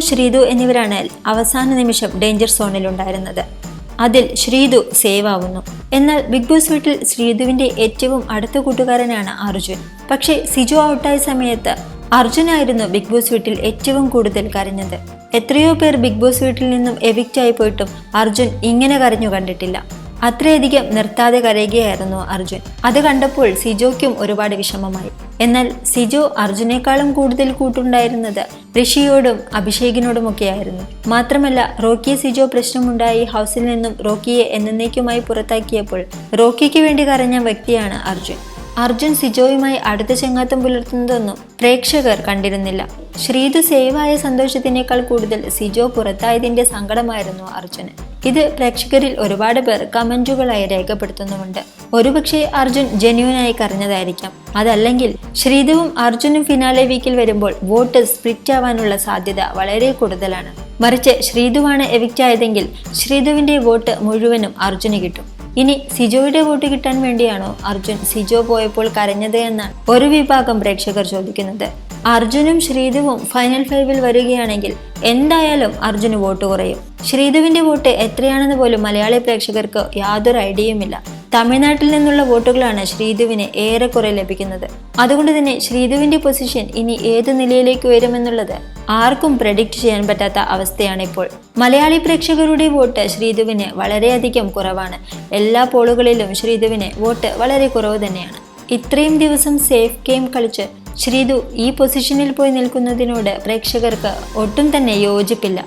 ശ്രീതു എന്നിവരാണ് അവസാന നിമിഷം ഡേഞ്ചർ സോണിലുണ്ടായിരുന്നത് അതിൽ ശ്രീതു സേവ് ആവുന്നു. എന്നാൽ ബിഗ് ബോസ് വീട്ടിൽ ശ്രീതുവിന്റെ ഏറ്റവും അടുത്ത കൂട്ടുകാരനാണ് അർജുൻ. പക്ഷേ സിജു ഔട്ടായ സമയത്ത് അർജുനായിരുന്നു ബിഗ് ബോസ് വീട്ടിൽ ഏറ്റവും കൂടുതൽ കരഞ്ഞത്. എത്രയോ പേർ ബിഗ് ബോസ് വീട്ടിൽ നിന്നും എവിക്റ്റ് ആയി പോയിട്ടും അർജുൻ ഇങ്ങനെ കരഞ്ഞു കണ്ടിട്ടില്ല. അത്രയധികം നിർത്താതെ കരയുകയായിരുന്നു അർജുൻ. അത് കണ്ടപ്പോൾ സിജോയ്ക്കും ഒരുപാട് വിഷമമായി. എന്നാൽ സിജോ അർജുനേക്കാളും കൂടുതൽ കൂട്ടുണ്ടായിരുന്നത് ഋഷിയോടും അഭിഷേകിനോടുമൊക്കെയായിരുന്നു. മാത്രമല്ല റോക്കിയെ സിജോ പ്രശ്നമുണ്ടായി ഹൗസിൽ നിന്നും റോക്കിയെ എന്നേക്കുമായി പുറത്താക്കിയപ്പോൾ റോക്കിക്ക് വേണ്ടി കരഞ്ഞ വ്യക്തിയാണ് അർജുൻ. അർജുൻ സിജോയുമായി അടുത്ത ചെങ്ങാത്തം പുലർത്തുന്നതൊന്നും പ്രേക്ഷകർ കണ്ടിരുന്നില്ല. ശ്രീതു സേവായ സന്തോഷത്തിനേക്കാൾ കൂടുതൽ സിജോ പുറത്തായതിന്റെ സങ്കടമായിരുന്നു അർജുന്. ഇത് പ്രേക്ഷകരിൽ ഒരുപാട് പേർ കമന്റുകളായി രേഖപ്പെടുത്തുന്നുമുണ്ട്. ഒരുപക്ഷെ അർജുൻ ജെന്യൂനായി കരഞ്ഞതായിരിക്കാം. അതല്ലെങ്കിൽ ശ്രീധവും അർജുനും ഫിനാലെ വീക്കിൽ വരുമ്പോൾ വോട്ട് സ്പ്ലിറ്റ് ആവാനുള്ള സാധ്യത വളരെ കൂടുതലാണ്. മറിച്ച് ശ്രീതുവാണ് എവിക്റ്റ് ആയതെങ്കിൽ ശ്രീതുവിന്റെ വോട്ട് മുഴുവനും അർജുന് കിട്ടും. ഇനി സിജോയുടെ വോട്ട് കിട്ടാൻ വേണ്ടിയാണോ അർജുൻ സിജോ പോയപ്പോൾ കരഞ്ഞത് എന്നാണ് ഒരു വിഭാഗം പ്രേക്ഷകർ ചോദിക്കുന്നത്. അർജുനും ശ്രീധുവും ഫൈനൽ ഫൈവിൽ വരികയാണെങ്കിൽ എന്തായാലും അർജുന് വോട്ട് കുറയും. ശ്രീധുവിന്റെ വോട്ട് എത്രയാണെന്ന് പോലും മലയാളി പ്രേക്ഷകർക്ക് യാതൊരു ഐഡിയയുമില്ല. തമിഴ്നാട്ടിൽ നിന്നുള്ള വോട്ടുകളാണ് ശ്രീധുവിന് ഏറെക്കുറെ ലഭിക്കുന്നത്. അതുകൊണ്ട് തന്നെ ശ്രീധുവിന്റെ പൊസിഷൻ ഇനി ഏത് നിലയിലേക്ക് വരുമെന്നുള്ളത് ആർക്കും പ്രഡിക്റ്റ് ചെയ്യാൻ പറ്റാത്ത അവസ്ഥയാണ് ഇപ്പോൾ മലയാളി പ്രേക്ഷകരുടെ വോട്ട് ശ്രീധുവിന് വളരെയധികം കുറവാണ്. എല്ലാ പോളുകളിലും ശ്രീധുവിന് വോട്ട് വളരെ കുറവ് തന്നെയാണ്. ഇത്രയും ദിവസം സേഫ് ഗെയിം കളിച്ച് ശ്രീധു ഈ പൊസിഷനിൽ പോയി നിൽക്കുന്നതിനോട് പ്രേക്ഷകർക്ക് ഒട്ടും തന്നെ യോജിപ്പില്ല.